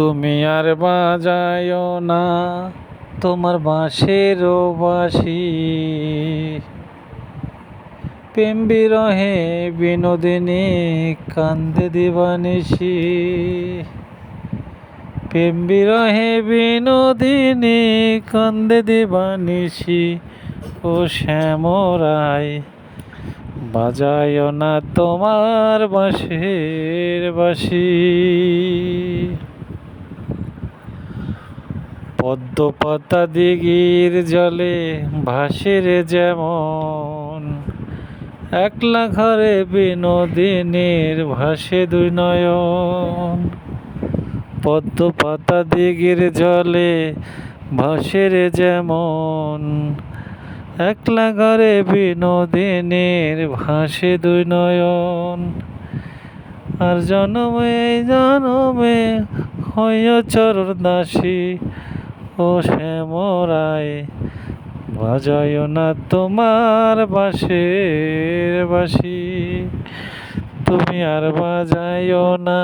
তুমি আর বাজায় না তোমার বাঁশেরও বাঁশি। প্রেম বিরহে বিনোদিনী কান্দে দিবানিসি প্রেম বিরহে বিনোদিনী কান্দে দিবানিসি ও শ্যামরায় বাজায় না তোমার বাঁশের বাঁশি। পদ্ম পাতা দিঘির জলে ভাসের যেমন। একলা ঘরে বিনোদিনীর ভাসে দুই নয়ন। পদ্ম পাতা দিঘির জলে ভাসের যেমন। একলা ঘরে বিনোদিনীর ভাসে দুই নয়ন। আর জনমে জনমে হইয় চরণ দাসী ও মোরায় বাজায় না তোমার বাঁশের বাসি তুমি আর বাজায় না